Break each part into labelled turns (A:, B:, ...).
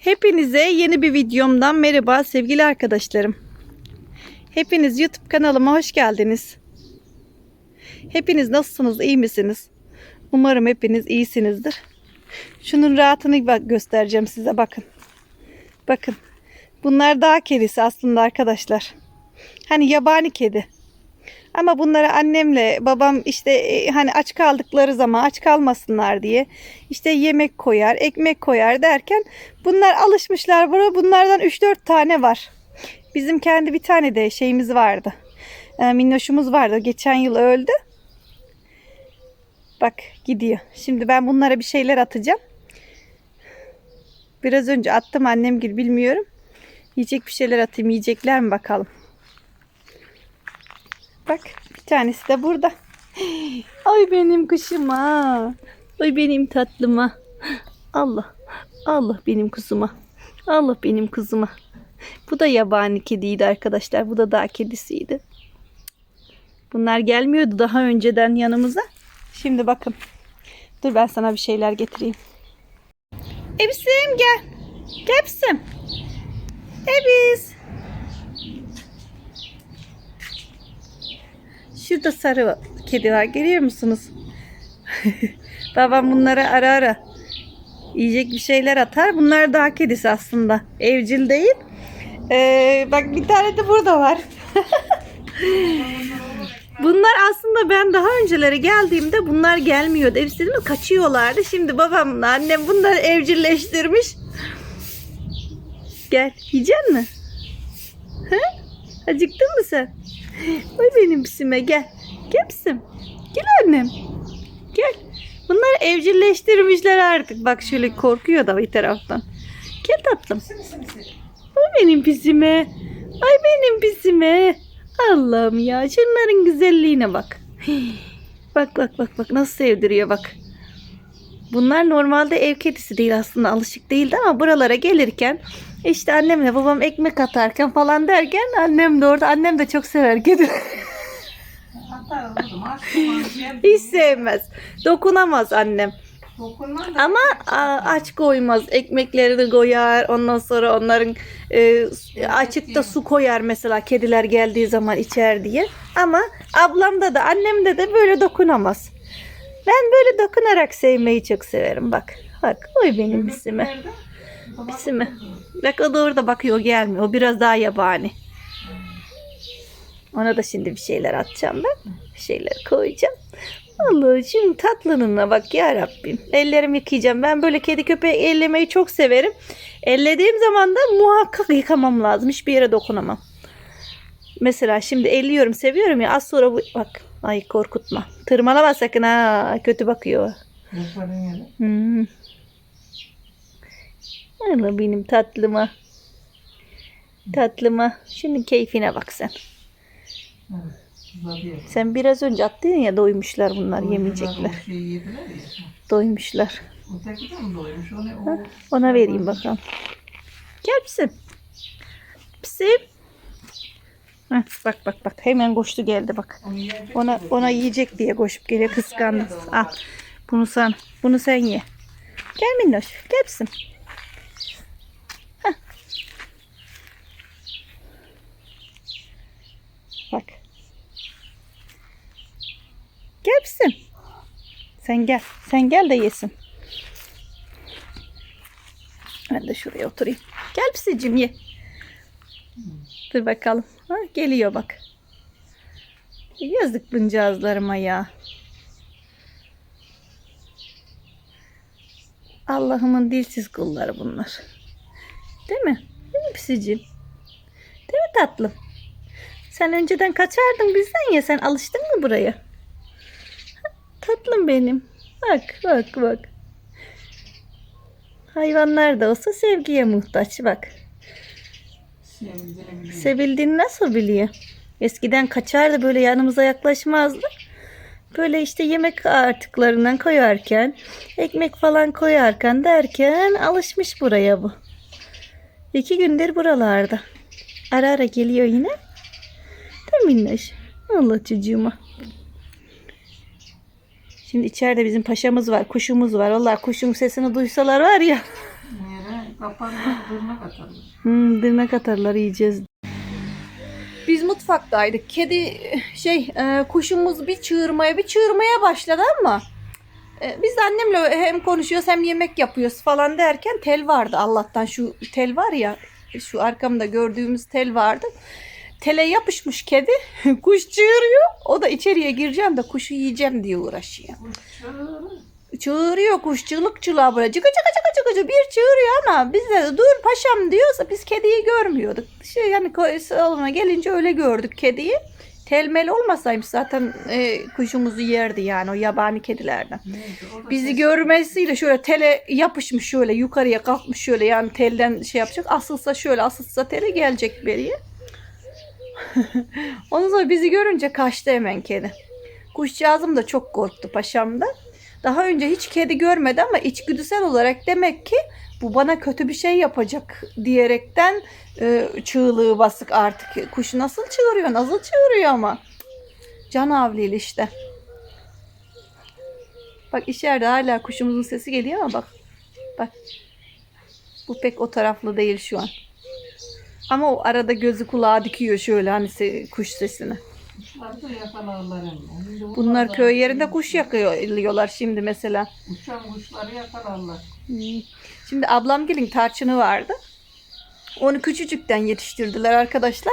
A: Hepinize yeni bir videomdan merhaba sevgili arkadaşlarım. Hepiniz YouTube kanalıma hoş geldiniz. Hepiniz nasılsınız, iyi misiniz? Umarım hepiniz iyisinizdir. Şunun rahatını göstereceğim size bakın. Bakın. Bunlar dağ kedisi aslında arkadaşlar. Hani yabani kedi. Ama bunları annemle babam işte e, hani aç kaldıkları zaman aç kalmasınlar diye işte yemek koyar, ekmek koyar derken bunlar alışmışlar buna. Bunlardan 3-4 tane var. Bizim kendi bir tane de şeyimiz vardı. E, minnoşumuz vardı. Geçen yıl öldü. Bak gidiyor. Şimdi ben bunlara bir şeyler atacağım. Biraz önce attım annem gibi bilmiyorum. Yiyecek bir şeyler atayım. Yiyecekler mi bakalım. Bak bir tanesi de burada. Ay benim kuşuma. Ay benim tatlıma. Allah. Allah benim kuzuma. Allah benim kuzuma. Bu da yabani kediydi arkadaşlar. Bu da dağ kedisiydi. Bunlar gelmiyordu daha önceden yanımıza. Şimdi bakın. Dur ben sana bir şeyler getireyim. Ebisim gel. Ebisim. Ebis. Şurada sarı kedi var. Görüyor musunuz? Babam bunlara ara ara yiyecek bir şeyler atar. Bunlar dağ kedisi aslında. Evcil değil. Ee, bak bir tane de burada var. bunlar aslında ben daha önceleri geldiğimde bunlar gelmiyordu. Ev mi kaçıyorlardı. Şimdi babamla annem bunları evcilleştirmiş. Gel. Yiyecek mi? He? Acıktın mı sen? Ay benim psime gel. Gel psim. Gel annem. Gel. Bunları evcilleştirmişler artık. Bak şöyle korkuyor da bir taraftan. Gel tatlım. Ay benim pisime. Ay benim pisime. Allah'ım ya. Şunların güzelliğine bak. Bak bak bak bak nasıl sevdiriyor bak. Bunlar normalde ev kedisi değil aslında alışık değildi ama buralara gelirken işte annemle babam ekmek atarken falan derken annem de orada annem de çok sever kedi. Hiç sevmez. Dokunamaz annem. Ama aç koymaz. Ekmekleri de koyar. Ondan sonra onların e, açıkta su koyar mesela kediler geldiği zaman içer diye. Ama ablamda da annemde de böyle dokunamaz. Ben böyle dokunarak sevmeyi çok severim bak. Bak oy benim bisime. Bisime. Bak o da orada bakıyor gelmiyor. O biraz daha yabani. Ona da şimdi bir şeyler atacağım ben. Bir şeyler koyacağım. Allah şimdi tatlılığına bak ya Rabbim. Ellerimi yıkayacağım. Ben böyle kedi köpeği ellemeyi çok severim. Ellediğim zaman da muhakkak yıkamam lazım. Hiçbir yere dokunamam. Mesela şimdi elliyorum seviyorum ya az sonra bu bak ay korkutma. Tırmalama sakın ha kötü bakıyor. Hmm. Allah benim tatlıma. Tatlıma. Şunun keyfine bak sen.
B: Evet.
A: Sen biraz önce attın ya doymuşlar bunlar yemeyecekler. Doymuşlar.
B: O
A: Ona vereyim bakalım. Gel. Psim. Heh, bak bak bak hemen koştu geldi bak. Ona ona yiyecek diye koşup geliyor kıskandı. Al. Bunu sen bunu sen ye. Gel minnoş. Gel psim. Heh. Bak. Gel psim. Sen gel. Sen gel de yesin. Ben de şuraya oturayım. Gel psicim ye. Dur bakalım. Ha, geliyor bak. Yazık buncağızlarıma ya. Allah'ımın dilsiz kulları bunlar. Değil mi? Değil mi pisicim? Değil mi tatlım? Sen önceden kaçardın bizden ya. Sen alıştın mı buraya? Tatlım benim. Bak bak bak. Hayvanlar da olsa sevgiye muhtaç bak. Sevildiğini nasıl biliyor? Eskiden kaçardı böyle yanımıza yaklaşmazdı. Böyle işte yemek artıklarından koyarken, ekmek falan koyarken derken alışmış buraya bu. İki gündür buralarda. Ara ara geliyor yine. Değil mi minnoş? Allah çocuğuma. Şimdi içeride bizim paşamız var, kuşumuz var. Allah kuşun sesini duysalar var ya.
B: Kapanlar tırnak atarlar.
A: Hmm, tırnak atarlar yiyeceğiz. Biz mutfaktaydık. Kedi şey e, kuşumuz bir çığırmaya bir çığırmaya başladı ama e, biz de annemle hem konuşuyoruz hem yemek yapıyoruz falan derken tel vardı Allah'tan şu tel var ya şu arkamda gördüğümüz tel vardı. Tele yapışmış kedi. Kuş çığırıyor. O da içeriye gireceğim de kuşu yiyeceğim diye uğraşıyor.
B: Kuş çığırır.
A: Çığırıyor kuş çığlık çığlığa böyle cıkı cıkı cıkı cıkı cıkı bir çığırıyor ama biz de dur paşam diyorsa biz kediyi görmüyorduk. Şey yani salona gelince öyle gördük kediyi. Telmel olmasaymış zaten e, kuşumuzu yerdi yani o yabani kedilerden.
B: Da
A: Bizi görmesiyle şöyle tele yapışmış şöyle yukarıya kalkmış şöyle yani telden şey yapacak. Asılsa şöyle asılsa tele gelecek beriye. Ondan sonra bizi görünce kaçtı hemen kedi. Kuşcağızım da çok korktu paşam da. Daha önce hiç kedi görmedi ama içgüdüsel olarak demek ki bu bana kötü bir şey yapacak diyerekten e, çığlığı basık artık. Kuş nasıl çığırıyor, nasıl çığırıyor ama. Can avliyle işte. Bak içeride hala kuşumuzun sesi geliyor ama bak. Bak. Bu pek o taraflı değil şu an. Ama o arada gözü kulağı dikiyor şöyle hani kuş sesini.
B: Kuşlar da yakalarlar hem. Şimdi bunlar
A: köy yerinde kuş yakıyorlar şimdi mesela.
B: Uçan kuşları yakalarlar.
A: Hmm. Şimdi ablam gelin tarçını vardı. Onu küçücükten yetiştirdiler arkadaşlar.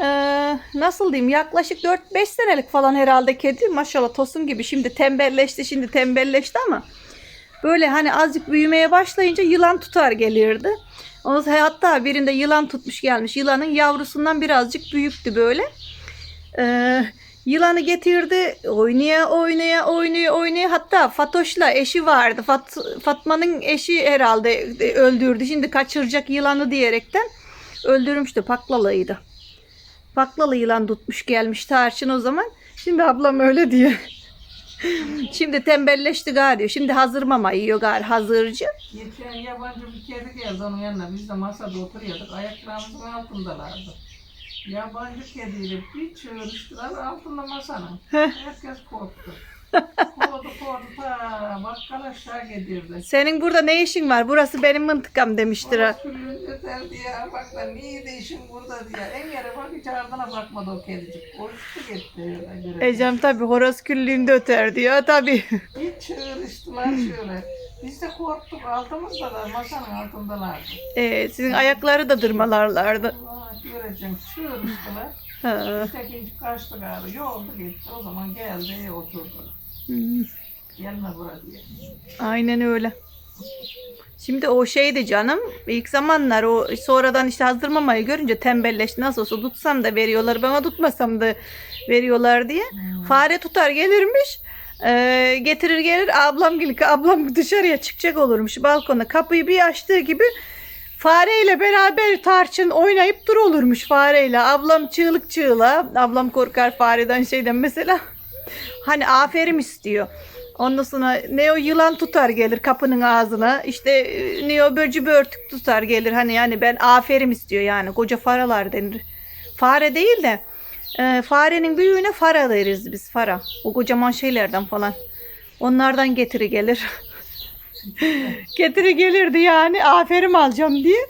A: Ee, nasıl diyeyim yaklaşık 4-5 senelik falan herhalde kedi. Maşallah tosun gibi şimdi tembelleşti şimdi tembelleşti ama böyle hani azıcık büyümeye başlayınca yılan tutar gelirdi. Hatta birinde yılan tutmuş gelmiş. Yılanın yavrusundan birazcık büyüktü böyle. Ee, yılanı getirdi. Oynaya oynaya oynaya oynaya. Hatta Fatoş'la eşi vardı. Fat, Fatma'nın eşi herhalde öldürdü. Şimdi kaçıracak yılanı diyerekten öldürmüştü. Paklalıydı. Paklalı yılan tutmuş gelmiş tarçın o zaman. Şimdi ablam öyle diyor. Şimdi tembelleşti gari diyor. Şimdi hazır mama yiyor gari hazırcı.
B: Geçen yabancı bir kedi geldi onun yanına. Biz de masada oturuyorduk. Ayaklarımızın altındalardı. Yabancı kediyle bir çığırıştılar altında masanın. Herkes korktu. Kordu kordu ta bakkal aşağı gidirdi.
A: Senin burada ne işin var? Burası benim mıntıkam demiştir. ha.
B: Öter diye bak niye de işin burada diye. En yere bak hiç ardına bakmadı o kedicik. Koştu gitti öyle.
A: Ecem tabi horoz küllüğünde öter diyor tabi.
B: Bir çığırıştılar şöyle. Biz de korktuk altımızdalar masanın altındalardı.
A: Ee, sizin ayakları da dırmalarlardı.
B: Allah göreceğim çığırıştılar.
A: Ha.
B: Tekinci kaçtı galiba. Yoldu gitti. O zaman geldi oturdu.
A: Hmm,
B: Gelme bura diye.
A: Aynen öyle. Şimdi o şeydi canım ilk zamanlar o sonradan işte hazdırmamayı görünce tembelleşti nasıl olsa tutsam da veriyorlar bana tutmasam da veriyorlar diye. Fare tutar gelirmiş ee, getirir gelir ablam gelir ablam dışarıya çıkacak olurmuş balkona kapıyı bir açtığı gibi fareyle beraber tarçın oynayıp dur olurmuş fareyle ablam çığlık çığlığa ablam korkar fareden şeyden mesela hani aferin istiyor. Ondan sonra ne o yılan tutar gelir kapının ağzına. İşte e, ne o böcü börtük tutar gelir. Hani yani ben aferin istiyor yani. Koca faralar denir. Fare değil de e, farenin büyüğüne fara deriz biz fara. O kocaman şeylerden falan. Onlardan getiri gelir. getiri gelirdi yani aferin alacağım diye.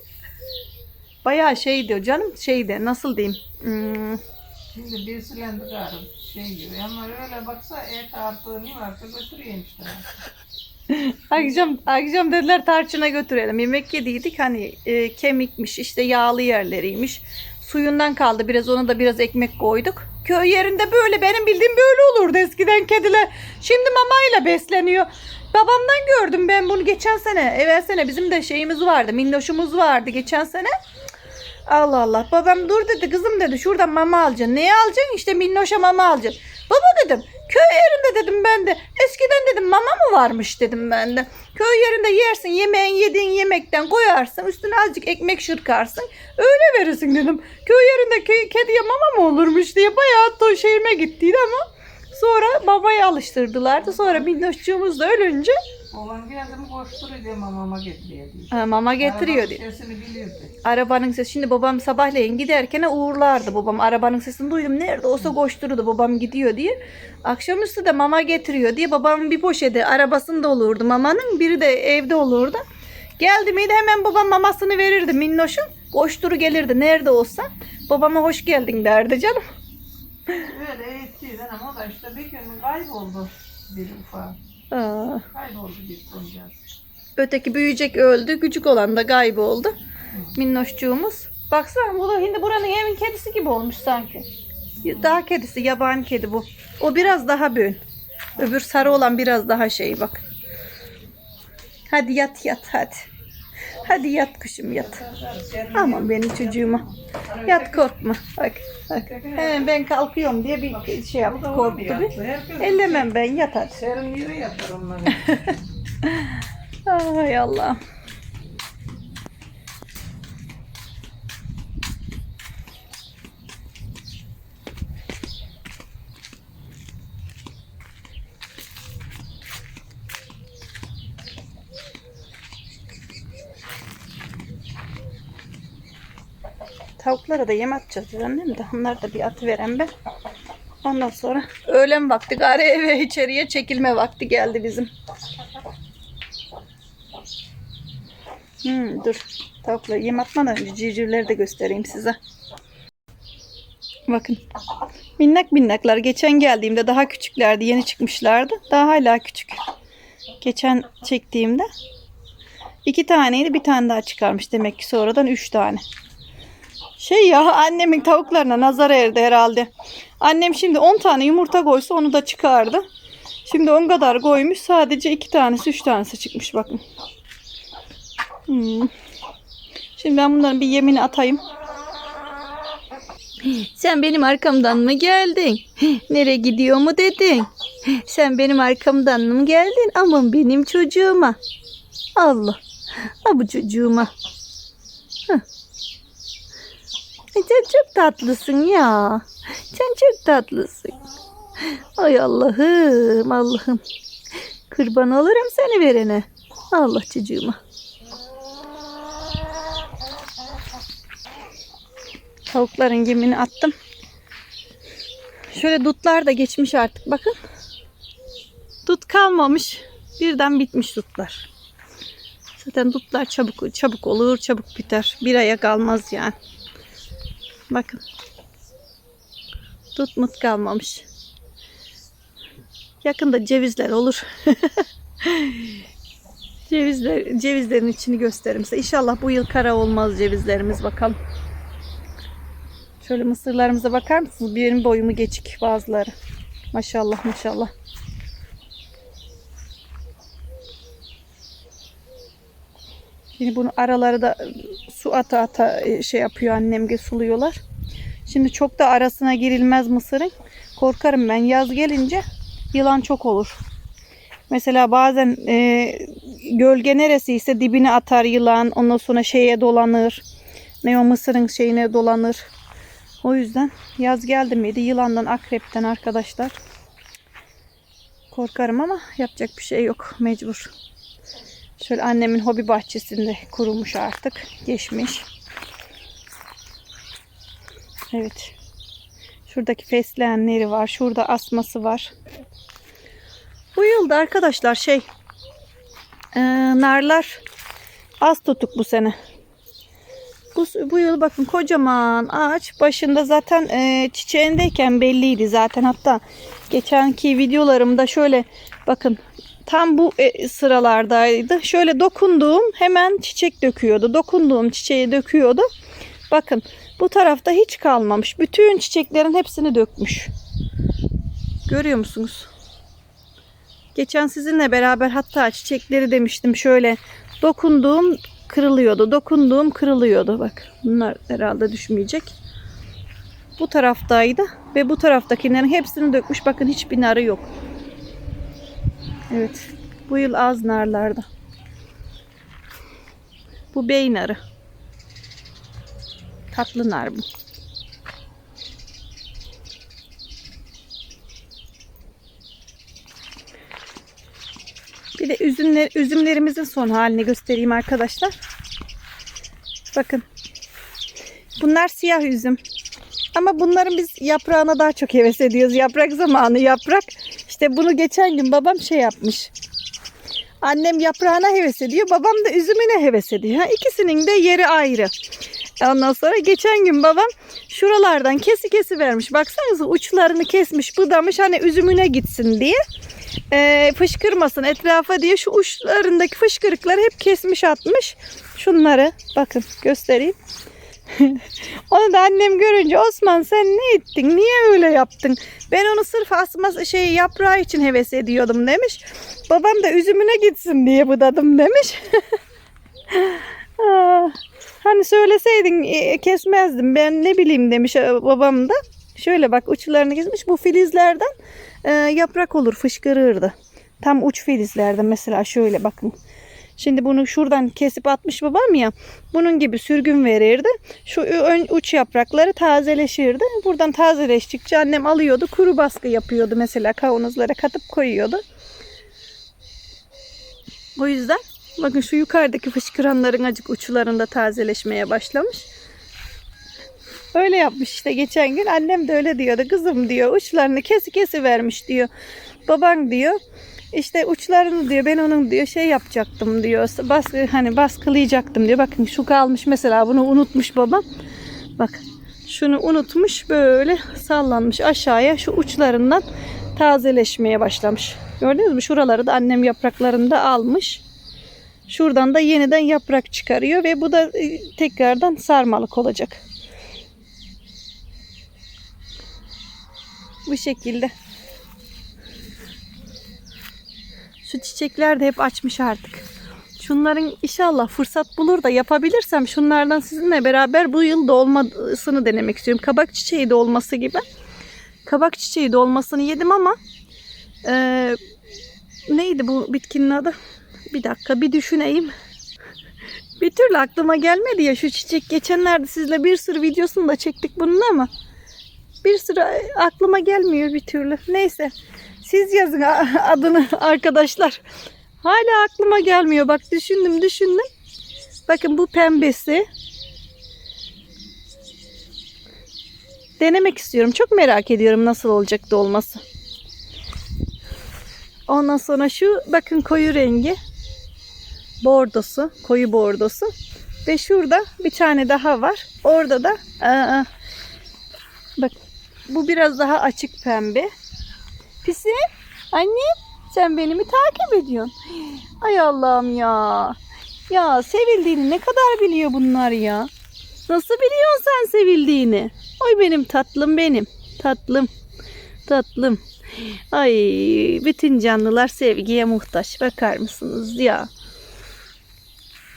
A: Bayağı şeydi o canım şeydi nasıl diyeyim. Hmm,
B: Şimdi bir silendi galiba şey gibi. Ama öyle baksa et artığı ne varsa götürüyor işte.
A: Akşam, akşam dediler tarçına götürelim. Yemek yediydik hani e, kemikmiş işte yağlı yerleriymiş. Suyundan kaldı biraz ona da biraz ekmek koyduk. Köy yerinde böyle benim bildiğim böyle olurdu eskiden kediler. Şimdi mamayla besleniyor. Babamdan gördüm ben bunu geçen sene. Evvel sene bizim de şeyimiz vardı. Minnoşumuz vardı geçen sene. Allah Allah. Babam dur dedi kızım dedi şuradan mama alacaksın. Neye alacaksın? İşte minnoşa mama alacaksın. Baba dedim köy yerinde dedim ben de. Eskiden dedim mama mı varmış dedim ben de. Köy yerinde yersin yemeğin yediğin yemekten koyarsın. Üstüne azıcık ekmek şırkarsın. Öyle verirsin dedim. Köy yerinde kediye mama mı olurmuş diye bayağı to şeyime gittiydi ama sonra babayı alıştırdılardı. Sonra minnoşçuğumuz da ölünce
B: Olan geldi mi koşturuyor diye mamama getiriyor diye.
A: ha, mama getiriyor
B: Arabanın
A: diye.
B: Sesini bilirdi.
A: Arabanın sesi. Şimdi babam sabahleyin giderken uğurlardı babam. Arabanın sesini duydum. Nerede olsa koştururdu babam gidiyor diye. Akşamüstü de mama getiriyor diye babamın bir poşeti arabasında olurdu mamanın. Biri de evde olurdu. Geldi miydi hemen babam mamasını verirdi minnoşun. Koşturu gelirdi nerede olsa. Babama hoş geldin derdi canım.
B: Öyle eğittiydi ama o da işte bir gün kayboldu bir ufak.
A: Aa,
B: Kayboldu bir koncaz.
A: öteki büyüyecek öldü. Küçük olan da kayboldu. Minnoşçuğumuz. Baksana bu da şimdi buranın evin kedisi gibi olmuş sanki. Daha kedisi yabani kedi bu. O biraz daha büyük. Öbür sarı olan biraz daha şey bak. Hadi yat yat hadi. Hadi yat kuşum yat. Aman benim çocuğuma. Yat korkma. Bak bak. Hemen ben kalkıyorum diye bir şey yaptı korktu bir. Ellemem ben yat hadi.
B: Serin yere yatar onlar.
A: Ay Allah. Tavuklara da yem atacağız annem de. Onları da bir atıveren ben. Ondan sonra öğlen vakti gari eve içeriye çekilme vakti geldi bizim. Hmm, dur. Tavukları yem atmadan önce civcivleri de göstereyim size. Bakın. Minnak minnaklar. Geçen geldiğimde daha küçüklerdi. Yeni çıkmışlardı. Daha hala küçük. Geçen çektiğimde iki taneydi. Bir tane daha çıkarmış. Demek ki sonradan üç tane. Şey ya annemin tavuklarına nazar erdi herhalde. Annem şimdi 10 tane yumurta koysa onu da çıkardı. Şimdi 10 kadar koymuş. Sadece iki tanesi, üç tanesi çıkmış bakın. Hmm. Şimdi ben bunların bir yemini atayım. Sen benim arkamdan mı geldin? Nereye gidiyor mu dedin? Sen benim arkamdan mı geldin? Aman benim çocuğuma. Allah. Ha bu çocuğuma. Hah. Sen çok tatlısın ya. Sen çok tatlısın. Ay Allah'ım Allah'ım. Kurban olurum seni verene. Allah çocuğuma. Tavukların gemini attım. Şöyle dutlar da geçmiş artık bakın. Dut kalmamış. Birden bitmiş dutlar. Zaten dutlar çabuk çabuk olur, çabuk biter. Bir aya kalmaz yani. Bakın. Dut mut kalmamış. Yakında cevizler olur. Cevizler, cevizlerin içini gösteririm size. İnşallah bu yıl kara olmaz cevizlerimiz bakalım. Şöyle mısırlarımıza bakar mısınız? Benim boyumu geçik bazıları. Maşallah maşallah. Şimdi bunu araları da su ata ata e, şey yapıyor annem ge suluyorlar. Şimdi çok da arasına girilmez mısırın. Korkarım ben yaz gelince yılan çok olur. Mesela bazen e, gölge neresiyse dibine atar yılan. Ondan sonra şeye dolanır. Ne o mısırın şeyine dolanır. O yüzden yaz geldi miydi yılandan akrepten arkadaşlar. Korkarım ama yapacak bir şey yok mecbur. Şöyle annemin hobi bahçesinde kurumuş artık. Geçmiş. Evet. Şuradaki fesleğenleri var. Şurada asması var. Bu yılda arkadaşlar şey e, narlar az tutuk bu sene. Bu, bu yıl bakın kocaman ağaç başında zaten e, çiçeğindeyken belliydi zaten hatta geçenki videolarımda şöyle bakın tam bu e, sıralardaydı. Şöyle dokunduğum hemen çiçek döküyordu. Dokunduğum çiçeği döküyordu. Bakın bu tarafta hiç kalmamış. Bütün çiçeklerin hepsini dökmüş. Görüyor musunuz? Geçen sizinle beraber hatta çiçekleri demiştim şöyle dokunduğum kırılıyordu. Dokunduğum kırılıyordu. Bak bunlar herhalde düşmeyecek. Bu taraftaydı ve bu taraftakilerin hepsini dökmüş. Bakın hiçbir narı yok. Evet. Bu yıl az narlarda. Bu bey narı. Tatlı nar bu. Bir de üzümler, üzümlerimizin son halini göstereyim arkadaşlar. Bakın. Bunlar siyah üzüm. Ama bunların biz yaprağına daha çok heves ediyoruz. Yaprak zamanı yaprak. İşte bunu geçen gün babam şey yapmış. Annem yaprağına heves ediyor. Babam da üzümüne heves ediyor. Ha, ikisinin de yeri ayrı. Ondan sonra geçen gün babam şuralardan kesi kesi vermiş. Baksanıza uçlarını kesmiş, budamış hani üzümüne gitsin diye. Ee, fışkırmasın etrafa diye şu uçlarındaki fışkırıkları hep kesmiş atmış. Şunları bakın göstereyim. onu da annem görünce Osman sen ne ettin? Niye öyle yaptın? Ben onu sırf asma şey yaprağı için heves ediyordum demiş. Babam da üzümüne gitsin diye budadım demiş. Aa, hani söyleseydin e, kesmezdim. Ben ne bileyim demiş e, babam da. Şöyle bak uçlarını kesmiş. Bu filizlerden e, yaprak olur fışkırırdı. Tam uç filizlerden mesela şöyle bakın. Şimdi bunu şuradan kesip atmış babam ya. Bunun gibi sürgün verirdi. Şu ön uç yaprakları tazeleşirdi. Buradan tazeleştikçe annem alıyordu. Kuru baskı yapıyordu mesela kavanozlara katıp koyuyordu. O yüzden bakın şu yukarıdaki fışkıranların acık uçlarında tazeleşmeye başlamış. Öyle yapmış işte geçen gün annem de öyle diyordu. Kızım diyor uçlarını kesi kesi vermiş diyor. Baban diyor işte uçlarını diyor ben onun diyor şey yapacaktım diyor. Baskı hani baskılayacaktım diyor. Bakın şu kalmış mesela bunu unutmuş babam. Bak şunu unutmuş böyle sallanmış aşağıya şu uçlarından tazeleşmeye başlamış. Gördünüz mü? Şuraları da annem yapraklarında almış. Şuradan da yeniden yaprak çıkarıyor ve bu da e, tekrardan sarmalık olacak. Bu şekilde. Şu çiçekler de hep açmış artık. Şunların inşallah fırsat bulur da yapabilirsem şunlardan sizinle beraber bu yıl dolmasını denemek istiyorum. Kabak çiçeği dolması gibi. Kabak çiçeği dolmasını yedim ama eee, neydi bu bitkinin adı? Bir dakika bir düşüneyim. Bir türlü aklıma gelmedi ya şu çiçek. Geçenlerde sizle bir sürü videosunu da çektik bunun ama bir sürü aklıma gelmiyor bir türlü. Neyse siz yazın adını arkadaşlar. Hala aklıma gelmiyor. Bak düşündüm düşündüm. Bakın bu pembesi. Denemek istiyorum. Çok merak ediyorum nasıl olacak dolması. Ondan sonra şu bakın koyu rengi. Bordosu. Koyu bordosu. Ve şurada bir tane daha var. Orada da aa, bak bu biraz daha açık pembe. Pisi annem sen beni mi takip ediyorsun? Ay Allah'ım ya. Ya sevildiğini ne kadar biliyor bunlar ya. Nasıl biliyorsun sen sevildiğini? Oy benim tatlım benim. Tatlım. Tatlım. Ay bütün canlılar sevgiye muhtaç. Bakar mısınız ya?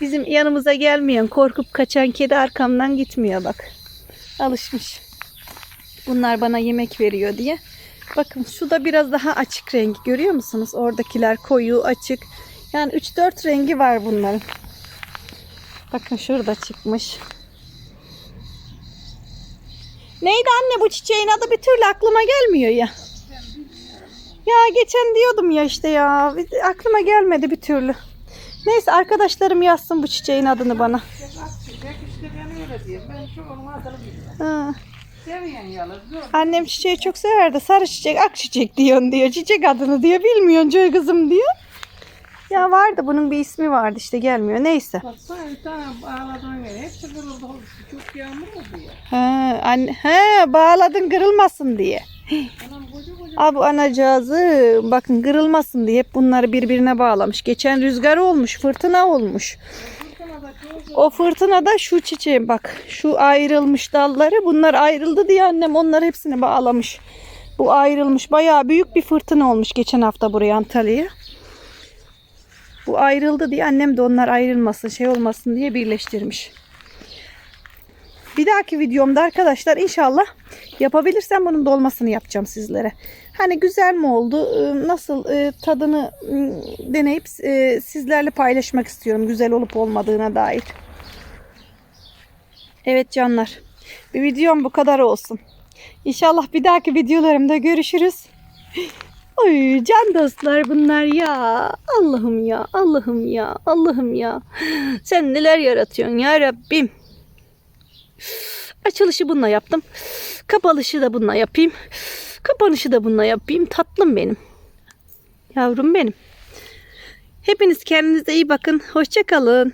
A: Bizim yanımıza gelmeyen, korkup kaçan kedi arkamdan gitmiyor bak. Alışmış. Bunlar bana yemek veriyor diye. Bakın şu da biraz daha açık rengi görüyor musunuz? Oradakiler koyu, açık. Yani 3-4 rengi var bunların. Bakın şurada çıkmış. Neydi anne bu çiçeğin adı bir türlü aklıma gelmiyor ya. Ya geçen diyordum ya işte ya. Aklıma gelmedi bir türlü. Neyse arkadaşlarım yazsın bu çiçeğin adını bana. Ha.
B: Seviyen yalnız. Dur.
A: Annem çiçeği çok severdi. Sarı çiçek, ak çiçek diyorsun diyor. Çiçek adını diyor. Bilmiyorsun Joy kızım diyor. Ya vardı bunun bir ismi vardı işte gelmiyor. Neyse.
B: Baksana bir tane bağladığın yer. Hepsi kırıldı. Çok yağmur oldu ya.
A: Ha, anne, he, bağladın kırılmasın diye.
B: Anam koca koca.
A: Abi anacığızı bakın kırılmasın diye hep bunları birbirine bağlamış. Geçen rüzgar olmuş, fırtına olmuş.
B: Çok
A: O fırtınada şu çiçeğin bak şu ayrılmış dalları bunlar ayrıldı diye annem onları hepsini bağlamış. Bu ayrılmış bayağı büyük bir fırtına olmuş geçen hafta buraya Antalya'ya. Bu ayrıldı diye annem de onlar ayrılmasın şey olmasın diye birleştirmiş. Bir dahaki videomda arkadaşlar inşallah yapabilirsem bunun dolmasını yapacağım sizlere. Hani güzel mi oldu? e, Nasıl e, tadını m, deneyip e, sizlerle paylaşmak istiyorum güzel olup olmadığına dair. Evet canlar. Bir videom bu kadar olsun. İnşallah bir dahaki videolarımda görüşürüz. Oy can dostlar bunlar ya. Allah'ım ya, Allah'ım ya, Allah'ım ya. Sen neler yaratıyorsun ya Rabbim. Açılışı bununla yaptım. Kapalışı da bununla yapayım. Kapanışı da bununla yapayım. Tatlım benim. Yavrum benim. Hepiniz kendinize iyi bakın. Hoşça kalın.